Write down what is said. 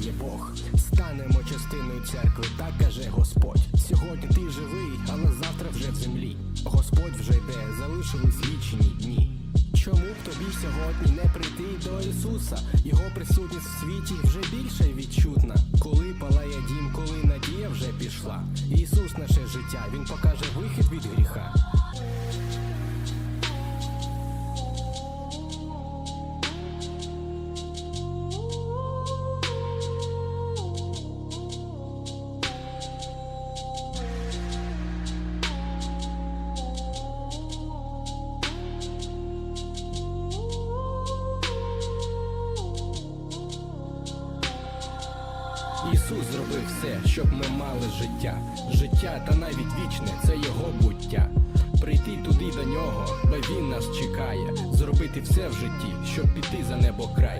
є Бог. Станемо частиною церкви, так каже Господь. Сьогодні ти живий, але завтра вже в землі. Господь вже йде, залишились вічні дні. Чому б тобі сьогодні не прийти до Ісуса? Його присутність в світі вже більше відчутна. Коли палає дім, коли надія вже пішла. Ісус Ісус зробив все, щоб ми мали життя. Життя та навіть вічне це його буття. Прийти туди до нього, бо він нас чекає. Зробити все в житті, щоб піти за небо край.